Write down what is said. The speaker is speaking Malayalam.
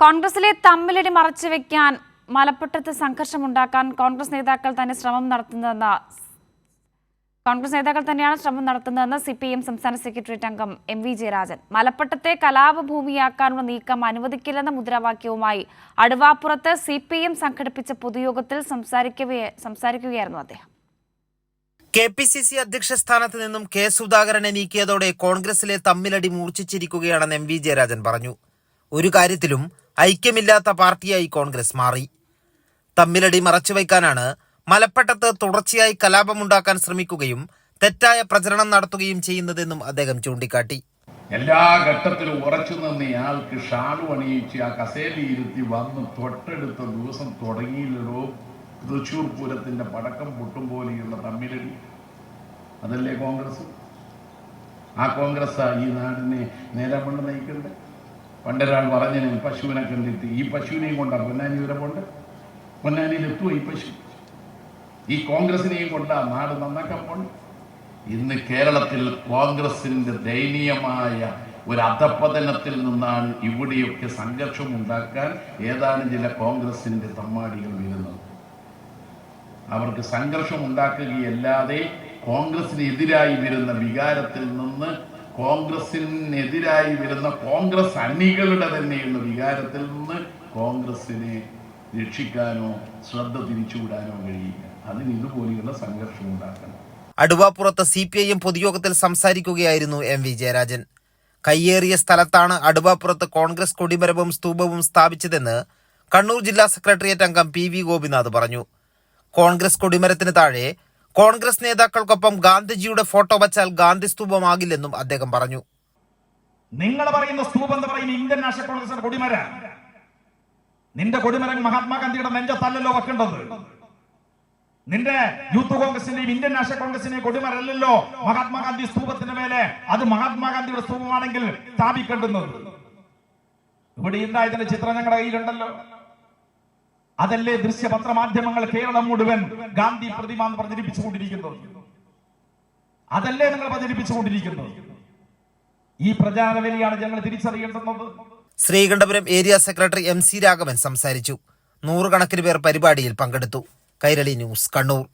കോൺഗ്രസിലെ തമ്മിലടി മറച്ചു വെക്കാൻ മലപ്പുറത്ത് സംഘർഷമുണ്ടാക്കാൻ കോൺഗ്രസ് നേതാക്കൾ തന്നെ ശ്രമം നടത്തുന്നതെന്ന കോൺഗ്രസ് നേതാക്കൾ തന്നെയാണ് ശ്രമം നടത്തുന്നതെന്ന് സി പി എം സംസ്ഥാന സെക്രട്ടേറിയറ്റ് അംഗം എം വി ജയരാജൻ. മലപ്പട്ടത്തെ കലാപഭൂമിയാക്കാനുള്ള നീക്കം അനുവദിക്കില്ലെന്ന മുദ്രാവാക്യവുമായി അടുവാപ്പുറത്ത് സി പി എം സംഘടിപ്പിച്ച പൊതുയോഗത്തിൽ സംസാരിക്കുകയായിരുന്നു അദ്ദേഹം. കെ പി സി സി അധ്യക്ഷ സ്ഥാനത്ത് നിന്നും കെ സുധാകരനെ നീക്കിയതോടെ കോൺഗ്രസിലെ തമ്മിലടി മൂർച്ഛിച്ചിരിക്കുകയാണെന്ന് എം വി ജയരാജൻ പറഞ്ഞു. ഒരു കാര്യത്തിലും ഐക്യമില്ലാത്ത പാർട്ടിയായി കോൺഗ്രസ് മാറി. തമ്മിലടി മറച്ചുവെക്കാനാണ് മലപ്പട്ടത്ത് തുടർച്ചയായി കലാപമുണ്ടാക്കാൻ ശ്രമിക്കുകയും തെറ്റായ പ്രചരണം നടത്തുകയും ചെയ്യുന്നതെന്നും അദ്ദേഹം ചൂണ്ടിക്കാട്ടി. എല്ലാ ഘട്ടത്തിലും ഉറച്ചു നിന്ന് ഇയാൾക്ക് ഷാളു അണിയിച്ച് ആ കസേലി ഇരുത്തി വന്ന് തൊട്ടടുത്ത ദിവസം തുടങ്ങിയില്ലടോ. തൃശൂർ പൂരത്തിന്റെ പടക്കം പൊട്ടും പോലെയുള്ള തമ്മിലടി. അതല്ലേ കോൺഗ്രസ്? ആ കോൺഗ്രസ് ഈ നാടിനെ നേരെ കൊണ്ട് നയിക്കണ്ടേ പണ്ടൊരാൾ പറഞ്ഞു പശുവിനെ കണ്ടിട്ട് ഈ പശുവിനെയും കൊണ്ടാ പൊന്നാനി വരെ പോണ്ട് പൊന്നാനിയിൽ എത്തുമോ ഈ പശു. ഈ കോൺഗ്രസിനെയും കൊണ്ടാ നാട് നന്നാക്കാൻ പോണ്ട് ഇന്ന് കേരളത്തിൽ കോൺഗ്രസിന്റെ ദയനീയമായ ഒരു അധപ്പതനത്തിൽ നിന്നാണ് ഇവിടെയൊക്കെ സംഘർഷം ഉണ്ടാക്കാൻ ഏതാനും ചില കോൺഗ്രസിന്റെ തമ്മാടികൾ വരുന്നത്. അവർക്ക് സംഘർഷം ഉണ്ടാക്കുകയല്ലാതെ കോൺഗ്രസിനെതിരായി വരുന്ന വികാരത്തിൽ നിന്ന് കോൺഗ്രസിനെതിരായി വരുന്ന കോൺഗ്രസ് അണികളുടെ തന്നെയുള്ള വികാരത്തിൽ നിന്ന് കോൺഗ്രസിനെ രക്ഷിക്കാനോ ശ്രദ്ധ തിരിച്ചുവിടാനോ കഴിയില്ല. അതിന് ഇതുപോലെയുള്ള സംഘർഷം ഉണ്ടാക്കണം. അടുവാപ്പുറത്ത് സി പി ഐ എം പൊതുയോഗത്തിൽ സംസാരിക്കുകയായിരുന്നു എം വി ജയരാജൻ. കയ്യേറിയ സ്ഥലത്താണ് അടുവാപ്പുറത്ത് കോൺഗ്രസ് കൊടിമരവും സ്തൂപവും സ്ഥാപിച്ചതെന്ന് കണ്ണൂർ ജില്ലാ സെക്രട്ടേറിയറ്റ് അംഗം പി വി ഗോപിനാഥ് പറഞ്ഞു. കോൺഗ്രസ് കൊടിമരത്തിന് താഴെ കോൺഗ്രസ് നേതാക്കൾക്കൊപ്പം ഗാന്ധിജിയുടെ ഫോട്ടോ വച്ചാൽ ഗാന്ധി സ്തൂപമാകില്ലെന്നും അദ്ദേഹം പറഞ്ഞു. നിങ്ങൾ പറയുന്ന സ്തൂപം എന്ന് പറയുന്ന ഇന്ത്യൻ നാഷണൽ കോൺഗ്രസിന്റെ കൊടിമര. നിന്റെ കൊടിമരം മഹാത്മാഗാന്ധിയുടെ നെഞ്ചത്തല്ലല്ലോ വെക്കേണ്ടത്. നിന്റെ യൂത്ത് കോൺഗ്രസിന്റെയും ഇന്ത്യൻ നാഷണൽ കോൺഗ്രസിന്റെയും കൊടിമരല്ലല്ലോ മഹാത്മാഗാന്ധി സ്തൂപത്തിന് മേലെ അത് മഹാത്മാഗാന്ധിയുടെ സ്തൂപമാണെങ്കിൽ സ്ഥാപിക്കേണ്ടുന്നത്. ഇവിടെ ഉണ്ടായതിന്റെ ചിത്രം ഞങ്ങളുടെ കയ്യിലുണ്ടല്ലോ. അതല്ലേ ദൃശ്യപത്ര മാധ്യമങ്ങൾ കേരളം മുഴുവൻ ഗാന്ധി പ്രതിമ പ്രചരിപ്പിച്ചുകൊണ്ടിരിക്കുന്നത്? അതല്ലേ നിങ്ങൾ പ്രചരിപ്പിച്ചുകൊണ്ടിരിക്കുന്നത്? ഈ പ്രചാരണ വിലയാണ് ഞങ്ങൾ തിരിച്ചറിയേണ്ടുന്നത്. Sreekandapuram area secretary M C Raghavan സംസാരിച്ചു. നൂറുകണക്കിന് പേർ പരിപാടിയിൽ പങ്കെടുത്തു. കൈരളി ന്യൂസ് കണ്ണൂർ.